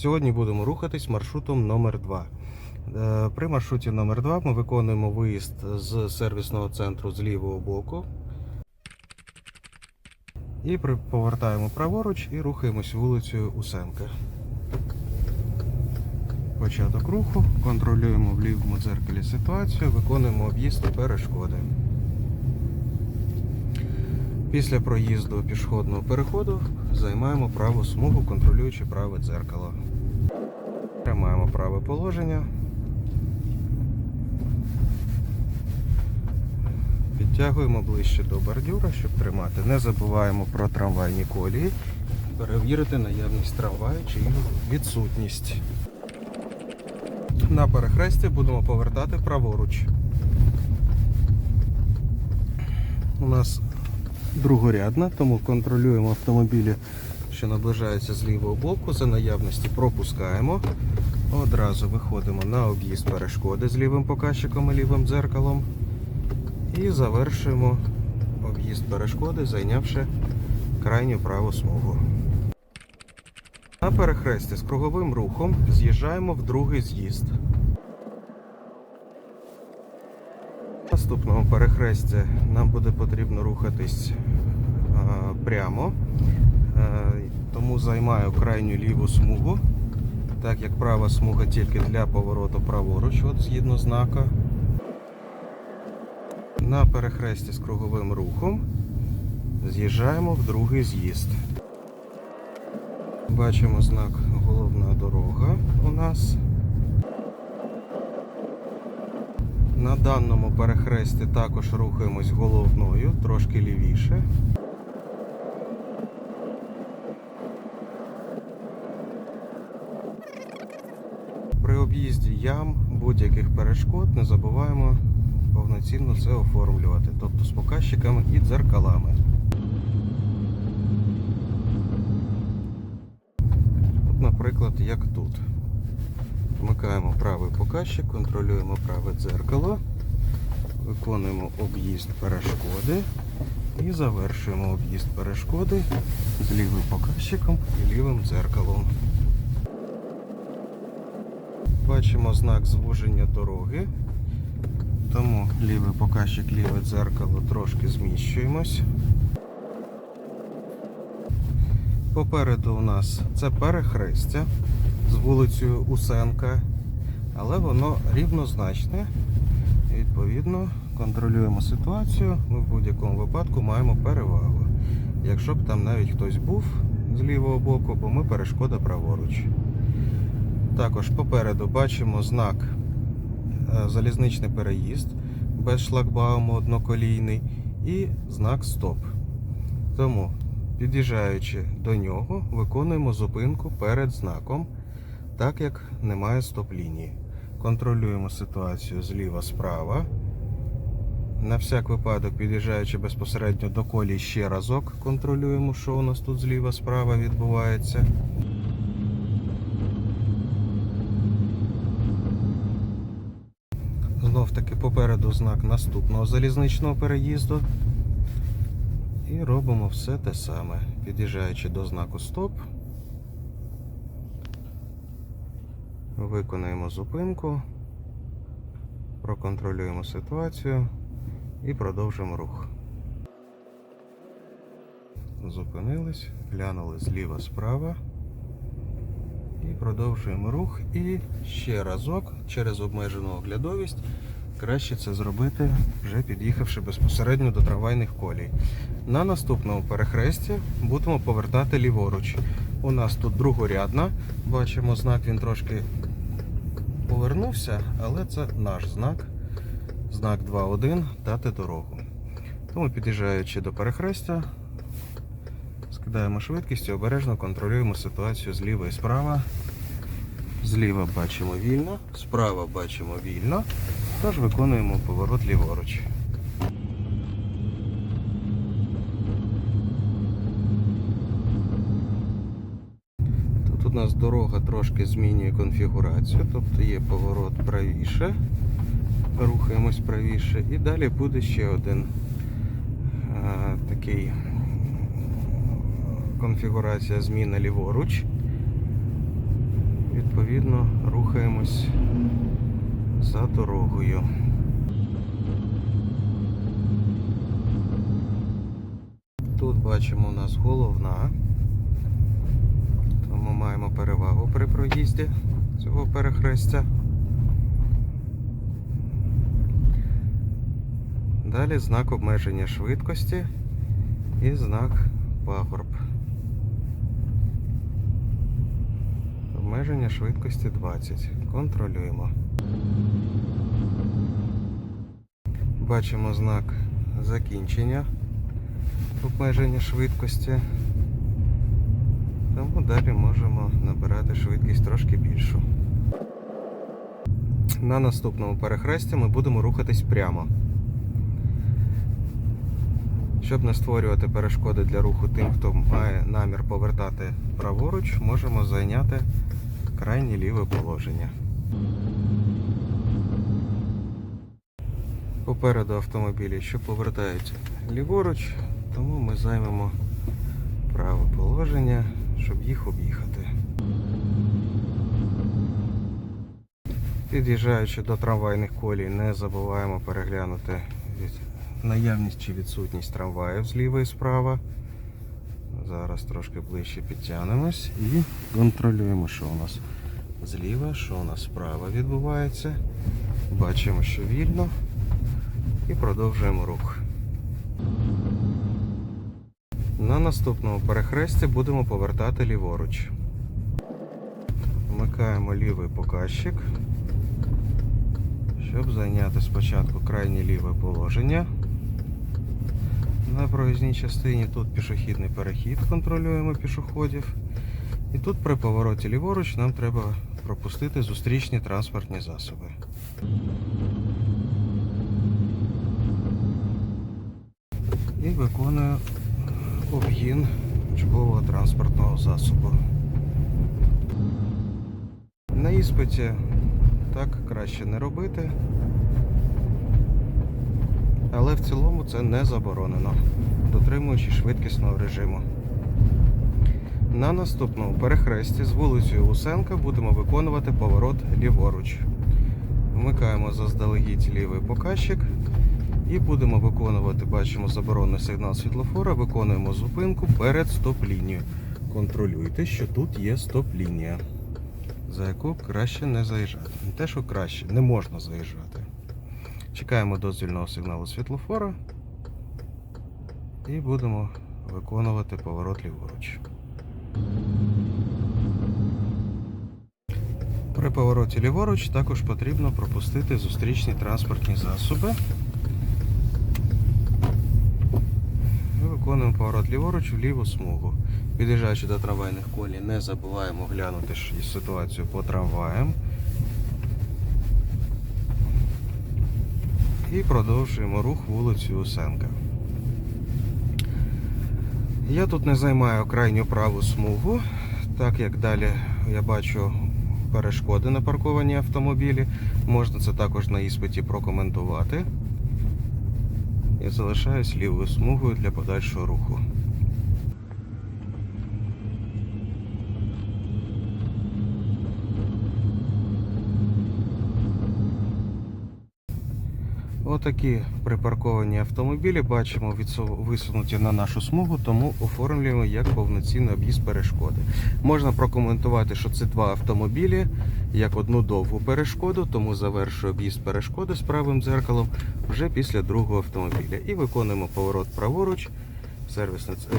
Сьогодні будемо рухатись маршрутом номер 2 Е, При маршруті номер 2 ми виконуємо виїзд з сервісного центру з лівого боку. І повертаємо праворуч і рухаємось вулицею Усенка. Початок руху, контролюємо в лівому дзеркалі ситуацію, виконуємо об'їзд і перешкоди. Після проїзду пішохідного переходу займаємо праву смугу, контролюючи праве дзеркало. Тримаємо праве положення. Підтягуємо ближче до бордюра, щоб тримати. Не забуваємо про трамвайні колії. Перевірити наявність трамваю чи його відсутність. На перехресті будемо повертати праворуч. У нас другорядна, тому контролюємо автомобілі, що наближаються з лівого боку. За наявності пропускаємо. Одразу виходимо на об'їзд перешкоди з лівим показчиком і лівим дзеркалом. І завершуємо об'їзд перешкоди, зайнявши крайню праву смугу. На перехресті з круговим рухом з'їжджаємо в другий з'їзд. Наступному перехресті нам буде потрібно рухатись а, прямо, займаю крайню ліву смугу, так як права смуга тільки для повороту праворуч, от згідно знака. На перехресті з круговим рухом з'їжджаємо в другий з'їзд. Бачимо знак головна дорога у нас. На даному перехресті також рухаємось головною, трошки лівіше. При об'їзді ям будь-яких перешкод не забуваємо повноцінно це оформлювати, тобто з показчиками і дзеркалами. От, наприклад, як тут. Вмикаємо правий показчик, контролюємо праве дзеркало, виконуємо об'їзд перешкоди і завершуємо об'їзд перешкоди з лівим показчиком і лівим дзеркалом. Бачимо знак звуження дороги, тому лівий показчик, ліве дзеркало трошки зміщуємось. Попереду у нас це перехрестя з вулицею Усенка, але воно рівнозначне. Відповідно, контролюємо ситуацію. Ми в будь-якому випадку маємо перевагу. Якщо б там навіть хтось був з лівого боку, бо ми перешкода праворуч. Також попереду бачимо знак е, залізничний переїзд без шлагбауму одноколійний і знак стоп. Тому, під'їжджаючи до нього, виконуємо зупинку перед знаком, так як немає стоп-лінії. Контролюємо ситуацію зліва-справа. На всяк випадок, під'їжджаючи безпосередньо до колії ще разок, контролюємо, що у нас тут зліва-справа відбувається. Знов таки попереду знак наступного залізничного переїзду. І робимо все те саме. Під'їжджаючи до знаку стоп. Виконаємо зупинку, проконтролюємо ситуацію і продовжимо рух. Зупинились, глянули зліва справа. І продовжуємо рух. І ще разок через обмежену оглядовість краще це зробити, вже під'їхавши безпосередньо до трамвайних колій. На наступному перехресті будемо повертати ліворуч. У нас тут другорядна. Бачимо знак, він трошки повернувся, але це наш знак. Знак 2.1 дати дорогу. Тому під'їжджаючи до перехрестя, скидаємо швидкість і обережно контролюємо ситуацію зліва і справа. Зліва бачимо вільно, справа бачимо вільно, тож виконуємо поворот ліворуч. Тут у нас дорога трошки змінює конфігурацію, тобто є поворот правіше, рухаємось правіше, і далі буде ще один а, такий конфігурація зміна ліворуч. Відповідно рухаємось за дорогою. Тут бачимо у нас головна, тому маємо перевагу при проїзді цього перехрестя. Далі знак обмеження швидкості і знак пагорб. Обмеження швидкості 20. Контролюємо. Бачимо знак закінчення обмеження швидкості. Тому далі можемо набирати швидкість трошки більшу. На наступному перехресті ми будемо рухатись прямо. Щоб не створювати перешкоди для руху тим, хто має намір повертати праворуч, можемо зайняти крайнє ліве положення. Попереду автомобілі, що повертають ліворуч, тому ми займемо праве положення, щоб їх об'їхати. Під'їжджаючи до трамвайних колій, не забуваємо переглянути наявність чи відсутність трамваїв зліва і справа. Зараз трошки ближче підтягнемось і контролюємо, що у нас зліва, що у нас справа відбувається. Бачимо, що вільно. І продовжуємо рух. На наступному перехресті будемо повертати ліворуч. Вмикаємо лівий показчик, щоб зайняти спочатку крайнє ліве положення. На проїзній частині тут пішохідний перехід, контролюємо пішоходів. І тут при повороті ліворуч нам треба пропустити зустрічні транспортні засоби. І виконую обгін учбового транспортного засобу. На іспиті так краще не робити, але в цілому це не заборонено, дотримуючи швидкісного режиму. На наступному перехресті з вулицею Усенка будемо виконувати поворот ліворуч. Вмикаємо заздалегідь лівий показчик і будемо виконувати, бачимо заборонний сигнал світлофора, виконуємо зупинку перед стоп-лінією. Контролюйте, що тут є стоп-лінія, за яку краще не заїжджати. Не те, що краще, не можна заїжджати. Чекаємо дозвільного сигналу світлофора і будемо виконувати поворот ліворуч. При повороті ліворуч також потрібно пропустити зустрічні транспортні засоби. Ми виконуємо поворот ліворуч в ліву смугу. Під'їжджаючи до трамвайних колій, не забуваємо глянути ситуацію по трамваям. І продовжуємо рух вулицею Усенка. Я тут не займаю крайню праву смугу, так як далі я бачу перешкоди на парковані автомобілі. Можна це також на іспиті прокоментувати. І залишаюсь лівою смугою для подальшого руху. Отакі припарковані автомобілі бачимо висунуті на нашу смугу, тому оформлюємо як повноцінний об'їзд перешкоди. Можна прокоментувати, що це два автомобілі, як одну довгу перешкоду, тому завершую об'їзд перешкоди з правим дзеркалом вже після другого автомобіля. І виконуємо поворот праворуч.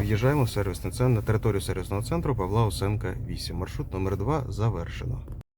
В'їжджаємо в сервісний центр на територію сервісного центру Павла Осенка 8. Маршрут номер 2 завершено.